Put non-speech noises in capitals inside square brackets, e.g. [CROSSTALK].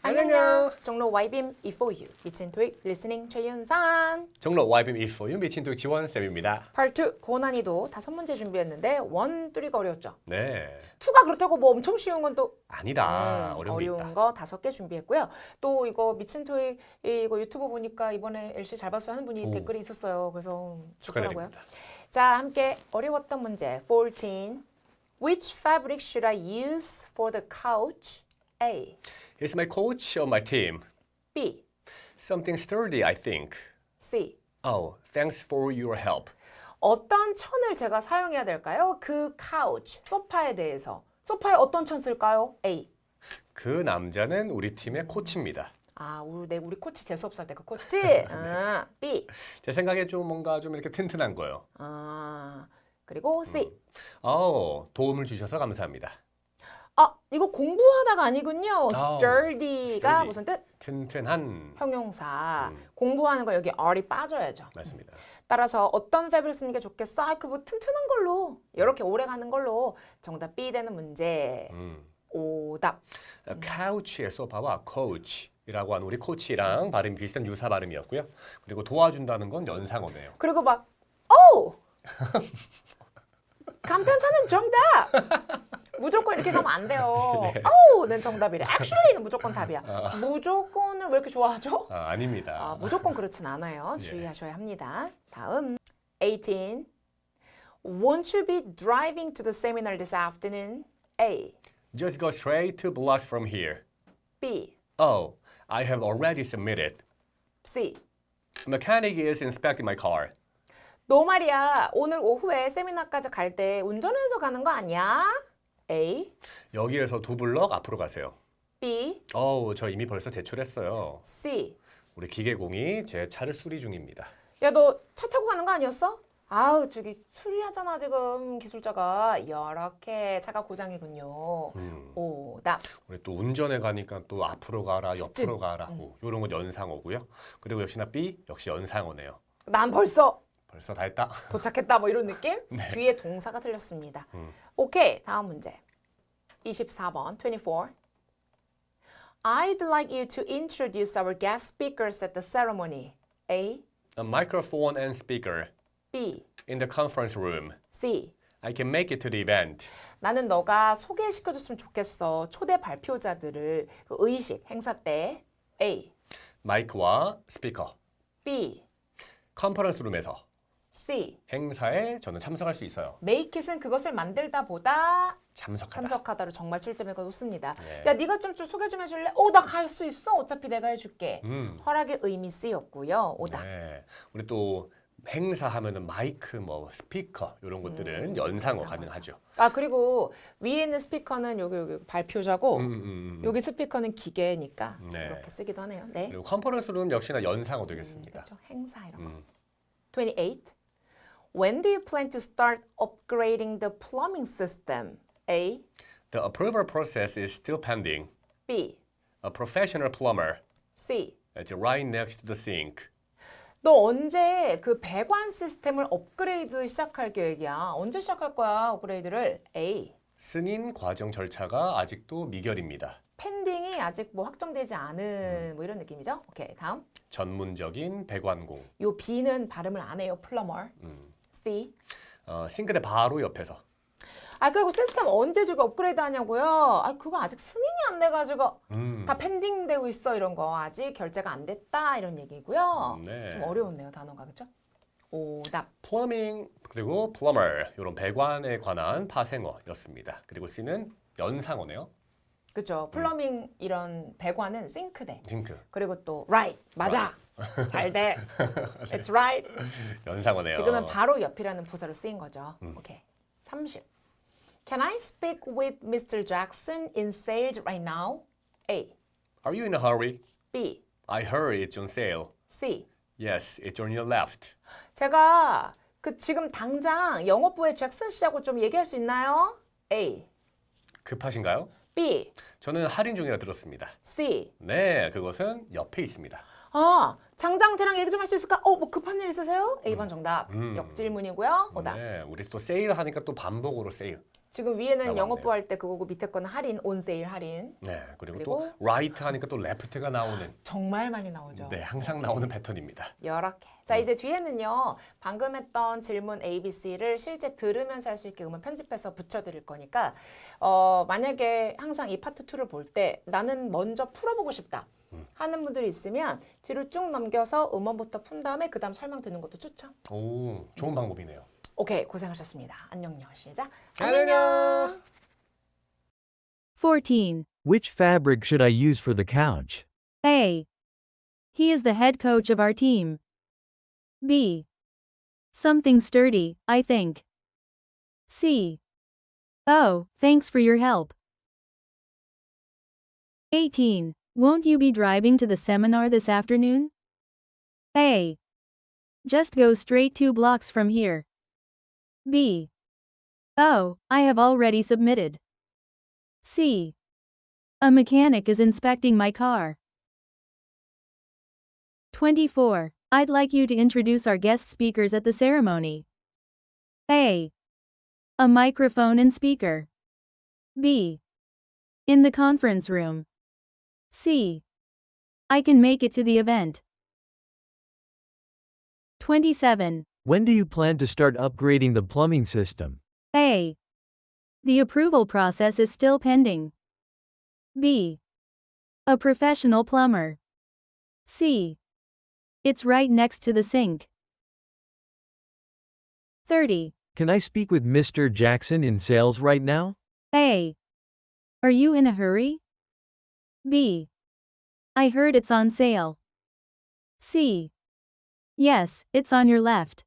안녕. 종로 YBM E4U 미친 토익 리스닝 최윤선. 종로 YBM E4U 미친 토익 지원쌤입니다. 파트 고난이도 다섯 문제 준비했는데 원, 뚜리가 어려웠죠. 네. 투가 그렇다고 뭐 엄청 쉬운 건또 아니다. 음, 어려운 게 어려운 있다. 거 다섯 개 준비했고요. 또 이거 미친 토익 이거 유튜브 보니까 이번에 LC 잘 봤어요 하는 분이 오. 댓글이 있었어요. 그래서 좋더라고요. 축하드립니다. 자, 함께 어려웠던 문제 14. Which fabric should I use for the couch? A. He's my coach on my team. B. Something sturdy, I think. C. Oh, thanks for your help. 어떤 천을 제가 사용해야 될까요? 그 couch, 소파에 대해서. 소파에 어떤 천 쓸까요? A. 그 남자는 우리 팀의 코치입니다. 아, 우리, 내, 우리 코치 재수 없을 때 그 코치? [LAUGHS] 아, B. 제 생각에 좀 뭔가 좀 이렇게 튼튼한 거요. 아, 그리고 C. 어, 도움을 주셔서 감사합니다. 아, 이거 공부하다가 아니군요. sturdy가 sturdy. 무슨 뜻? 튼튼한 형용사. 음. 공부하는 거 여기 R이 빠져야죠. 맞습니다. 따라서 어떤 패브릭 쓰는 게 좋겠어? 아, 그뭐 튼튼한 걸로. 이렇게 오래 가는 걸로. 정답 B 되는 문제. 음. 오답. 카우치의 소파와 코치라고 하는 우리 코치랑 발음이 비슷한 유사 발음이었고요. 그리고 도와준다는 건 연상어네요. 그리고 막, 오! [LAUGHS] 감탄사는 정답! 무조건 이렇게 가면 안 돼요. 오는 정답이래. actually는 무조건 답이야. 무조건을 왜 이렇게 좋아하죠? 아, 아닙니다. 아, 무조건 그렇진 않아요. 예. 주의하셔야 합니다. 다음 18. Won't you be driving to the seminar this afternoon? A. Just go straight two blocks from here. B. Oh, I have already submitted. C. Mechanic is inspecting my car. 너 말이야 오늘 오후에 세미나까지 갈 때 운전해서 가는 거 아니야? A. 여기에서 두 블럭 앞으로 가세요. B. 어우, 저 이미 벌써 제출했어요. C. 우리 기계공이 제 차를 수리 중입니다. 야 너 차 타고 가는 거 아니었어? 아우 저기 수리하잖아 지금 기술자가 이렇게 차가 고장이군요. 음, 오답. 우리 또 운전해 가니까 또 앞으로 가라, 옆으로 가라고 이런 건 연상어고요. 그리고 역시나 B 역시 연상어네요. 난 벌써 벌써 다 했다. 도착했다 뭐 이런 느낌? 네. 뒤에 동사가 틀렸습니다. 음. 오케이 다음 문제 24번 24 I'd like you to introduce our guest speakers at the ceremony. A, A microphone and speaker B, in the conference room. C. I can make it to the event. 나는 너가 소개시켜줬으면 좋겠어. 초대 발표자들을 그 의식 행사 때. A, 마이크와 스피커. B, 컨퍼런스 룸에서 C. 행사에 저는 참석할 수 있어요. Make it은 그것을 만들다 보다 참석하다. 참석하다로 정말 출제해가 놓습니다. 네. 야, 네가 좀, 좀 소개 좀 해줄래? 어, 나 갈 수 있어. 어차피 내가 해줄게. 음. 허락의 의미 쓰였고요. 오다. 네. 우리 또 행사 하면은 마이크 뭐 스피커 이런 것들은 연상어 가능하죠. 아 그리고 위에 있는 스피커는 여기 여기 발표자고 음, 음, 음. 여기 스피커는 기계니까 네. 이렇게 쓰기도 하네요. 네. 그리고 컨퍼런스 룸 역시나 연상어 되겠습니다. 그렇죠. 행사 이런 거. 음. 28. When do you plan to start upgrading the plumbing system? A, The approval process is still pending. B, A professional plumber C. is right next to the sink. 너 언제 그 배관 시스템을 업그레이드 시작할 계획이야? 언제 시작할 거야 업그레이드를? A. 승인 과정 절차가 아직도 미결입니다. 펜딩이 아직 뭐 확정되지 음. 않은 뭐 이런 느낌이죠? 오케이 다음. 전문적인 배관공. 요 B는 발음을 안 해요. 플러머. 음. C. 어, 싱크대 바로 옆에서. 아 그리고 시스템 언제 저거 업그레이드 하냐고요? 아 그거 아직 승인이 안 돼가지고 음. 다 펜딩되고 있어 이런 거 아직 결제가 안 됐다 이런 얘기고요. 네. 좀 어려웠네요 단어가 그렇죠? 오답. 플러밍 그리고 plumber 이런 배관에 관한 파생어였습니다. 그리고 C는 연상어네요. 그렇죠. 플러밍 이런 배관은 싱크대. 싱크 그리고 또 right 맞아. 잘 돼. It's right. 연상어네요. 지금은 바로 옆이라는 부사로 쓰인 거죠. 음. 오케이. 30. Can I speak with Mr. Jackson in sales right now? A. Are you in a hurry? B. I heard it's on sale. C. Yes, it's on your left. 제가 그 지금 당장 영업부의 잭슨 씨하고 좀 얘기할 수 있나요? A. 급하신가요? B. 저는 할인 중이라 들었습니다. C. 네, 그것은 옆에 있습니다. 아, 장장 쟤랑 얘기 좀 할 수 있을까? 어, 뭐 급한 일 있으세요? A번 정답. 음. 역질문이고요. 오답. 네, 우리 또 세일 하니까 또 반복으로 세일. 지금 위에는 나왔네요. 영업 부 할 때 그거고 밑에 거는 할인, 온세일 할인. 네, 그리고, 또 right 하니까 또 left가 나오는 정말 많이 나오죠. 네, 항상 나오는 패턴입니다. 이렇게. 자, 이제 뒤에는요. 방금 했던 질문 A, B, C를 실제 들으면서 할 수 있게 음원 편집해서 붙여드릴 거니까 어, 만약에 항상 이 파트 2를 볼 때 나는 먼저 풀어보고 싶다 하는 분들이 있으면 뒤로 쭉 넘겨서 음원부터 푼 다음에 그 다음 설명 듣는 것도 추천. 오, 좋은 방법이네요. 오케이, 고생하셨습니다. 안녕요. 시작. 안녕. 14. Which fabric should I use for the couch? A. He is the head coach of our team. B. Something sturdy, I think. C. Oh, thanks for your help. 18. Won't you be driving to the seminar this afternoon? A. Just go straight two blocks from here. B. Oh, I have already submitted. C. A mechanic is inspecting my car. 24. I'd like you to introduce our guest speakers at the ceremony. A. A microphone and speaker. B. In the conference room. C. I can make it to the event. 27. When do you plan to start upgrading the plumbing system? A. The approval process is still pending. B. A professional plumber. C. It's right next to the sink. 30. Can I speak with Mr. Jackson in sales right now? A. Are you in a hurry? B. I heard it's on sale. C. Yes, it's on your left.